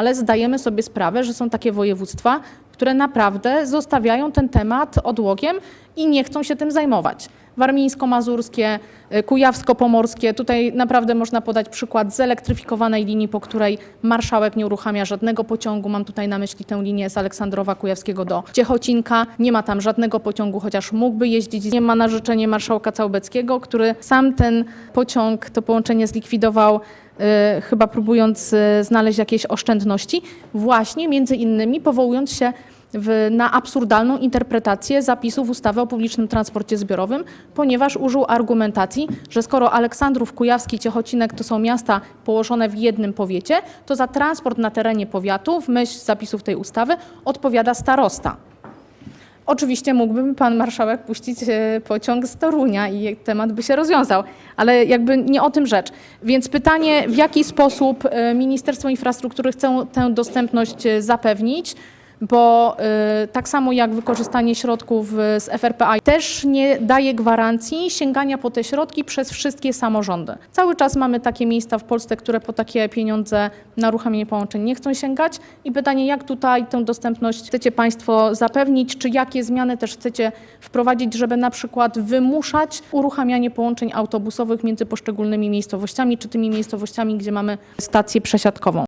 ale zdajemy sobie sprawę, że są takie województwa, które naprawdę zostawiają ten temat odłogiem i nie chcą się tym zajmować. Warmińsko-mazurskie, y, kujawsko-pomorskie, tutaj naprawdę można podać przykład zelektryfikowanej linii, po której marszałek nie uruchamia żadnego pociągu. Mam tutaj na myśli tę linię z Aleksandrowa Kujawskiego do Ciechocinka. Nie ma tam żadnego pociągu, chociaż mógłby jeździć. Nie ma na życzenie marszałka Całbeckiego, który sam ten pociąg, to połączenie zlikwidował y, chyba próbując y, znaleźć jakieś oszczędności, właśnie między innymi powołując się w, na absurdalną interpretację zapisów ustawy o publicznym transporcie zbiorowym, ponieważ użył argumentacji, że skoro Aleksandrów, Kujawski, Ciechocinek to są miasta położone w jednym powiecie, to za transport na terenie powiatu w myśl zapisów tej ustawy odpowiada starosta. Oczywiście mógłby pan marszałek puścić e, pociąg z Torunia i temat by się rozwiązał, ale jakby nie o tym rzecz. Więc pytanie, w jaki sposób e, Ministerstwo Infrastruktury chce tę dostępność e, zapewnić? Bo e, tak samo jak wykorzystanie środków e, z FRPA też nie daje gwarancji sięgania po te środki przez wszystkie samorządy. Cały czas mamy takie miejsca w Polsce, które po takie pieniądze na uruchamianie połączeń nie chcą sięgać i pytanie, jak tutaj tę dostępność chcecie Państwo zapewnić, czy jakie zmiany też chcecie wprowadzić, żeby na przykład wymuszać uruchamianie połączeń autobusowych między poszczególnymi miejscowościami, czy tymi miejscowościami, gdzie mamy stację przesiadkową.